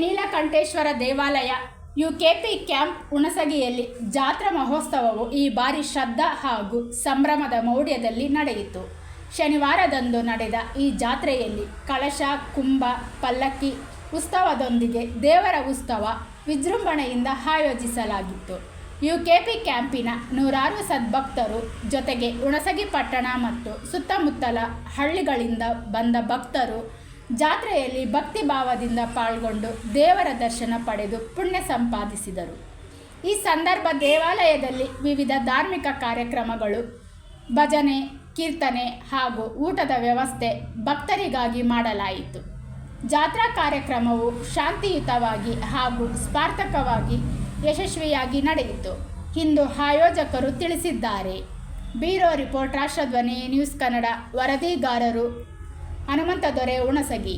ನೀಲಕಂಠೇಶ್ವರ ದೇವಾಲಯ you UKP camp ಹುಣಸಗಿಯಲ್ಲಿ ಜಾತ್ರಾ ಮಹೋತ್ಸವವು ಈ ಬಾರಿ ಶ್ರದ್ಧಾ ಹಾಗೂ ಸಂಭ್ರಮದ ಮೌಢ್ಯದಲ್ಲಿ ನಡೆಯಿತು. ಶನಿವಾರದಂದು ನಡೆದ ಈ ಜಾತ್ರೆಯಲ್ಲಿ ಕಳಶ, ಕುಂಭ, ಪಲ್ಲಕ್ಕಿ ಉತ್ಸವದೊಂದಿಗೆ ದೇವರ ಉತ್ಸವ ವಿಜೃಂಭಣೆಯಿಂದ ಆಯೋಜಿಸಲಾಗಿತ್ತು. ಯು ಯುಕೆಪಿ ಕ್ಯಾಂಪಿನ ನೂರಾರು ಸದ್ಭಕ್ತರು ಜೊತೆಗೆ ಹುಣಸಗಿ ಪಟ್ಟಣ ಮತ್ತು ಸುತ್ತಮುತ್ತಲ ಹಳ್ಳಿಗಳಿಂದ ಬಂದ ಭಕ್ತರು ಜಾತ್ರೆಯಲ್ಲಿ ಭಕ್ತಿ ಭಾವದಿಂದ ಪಾಲ್ಗೊಂಡು ದೇವರ ದರ್ಶನ ಪಡೆದು ಪುಣ್ಯ ಸಂಪಾದಿಸಿದರು. ಈ ಸಂದರ್ಭ ದೇವಾಲಯದಲ್ಲಿ ವಿವಿಧ ಧಾರ್ಮಿಕ ಕಾರ್ಯಕ್ರಮಗಳು, ಭಜನೆ, ಕೀರ್ತನೆ ಹಾಗೂ ಊಟದ ವ್ಯವಸ್ಥೆ ಭಕ್ತರಿಗಾಗಿ ಮಾಡಲಾಯಿತು. ಜಾತ್ರಾ ಕಾರ್ಯಕ್ರಮವು ಶಾಂತಿಯುತವಾಗಿ ಹಾಗೂ ಸ್ಪಾರ್ಥಕವಾಗಿ ಯಶಸ್ವಿಯಾಗಿ ನಡೆಯಿತು. ಇಂದು ಆಯೋಜಕರು ತಿಳಿಸಿದ್ದಾರೆ. Bureau report, Rashtradhwani, news Kannada, ವರದಿಗಾರರು Hanumantha ದೊರೆ ಹುಣಸಗಿ.